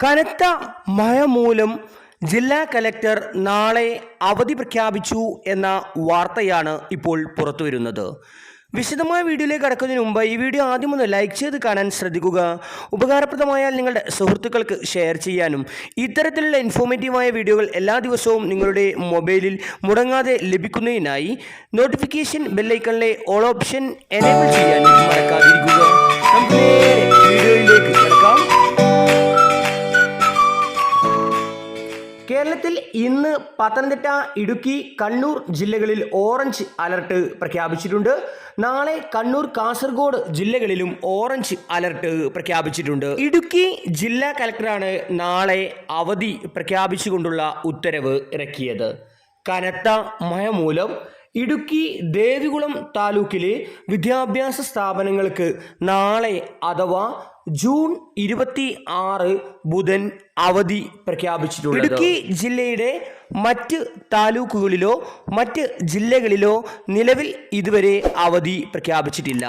കനത്ത മഴ മൂലം ജില്ലാ കലക്ടർ നാളെ അവധി പ്രഖ്യാപിച്ചു എന്ന വാർത്തയാണ് ഇപ്പോൾ പുറത്തു വരുന്നത് വിശദമായ വീഡിയോയിലേക്ക് കടക്കുന്നതിന് മുമ്പ് ഈ വീഡിയോ ആദ്യം ഒന്ന് ലൈക്ക് ചെയ്ത് കാണാൻ ശ്രദ്ധിക്കുക. ഉപകാരപ്രദമായാൽ നിങ്ങളുടെ സുഹൃത്തുക്കൾക്ക് ഷെയർ ചെയ്യാനും ഇത്തരത്തിലുള്ള ഇൻഫോർമേറ്റീവായ വീഡിയോകൾ എല്ലാ ദിവസവും നിങ്ങളുടെ മൊബൈലിൽ മുടങ്ങാതെ ലഭിക്കുന്നതിനായി നോട്ടിഫിക്കേഷൻ ബെല്ലൈക്കണിലെ ഓൾ ഓപ്ഷൻ എനേബിൾ ചെയ്യാനും കേരളത്തിൽ ഇന്ന് പത്തനംതിട്ട ഇടുക്കി കണ്ണൂർ ജില്ലകളിൽ ഓറഞ്ച് അലർട്ട് പ്രഖ്യാപിച്ചിട്ടുണ്ട്. നാളെ കണ്ണൂർ കാസർഗോഡ് ജില്ലകളിലും ഓറഞ്ച് അലർട്ട് പ്രഖ്യാപിച്ചിട്ടുണ്ട്. ഇടുക്കി ജില്ലാ കലക്ടറാണ് നാളെ അവധി പ്രഖ്യാപിച്ചുകൊണ്ടുള്ള ഉത്തരവ് ഇറക്കിയത്. കനത്ത മഴ മൂലം ഇടുക്കി ദേവികുളം താലൂക്കിലെ വിദ്യാഭ്യാസ സ്ഥാപനങ്ങൾക്ക് നാളെ അഥവാ ജൂൺ ഇരുപത്തി ആറ് ബുധൻ അവധി പ്രഖ്യാപിച്ചിട്ടുണ്ട് ഇടുക്കി ജില്ലയുടെ മറ്റ് താലൂക്കുകളിലോ മറ്റ് ജില്ലകളിലോ നിലവിൽ ഇതുവരെ അവധി പ്രഖ്യാപിച്ചിട്ടില്ല.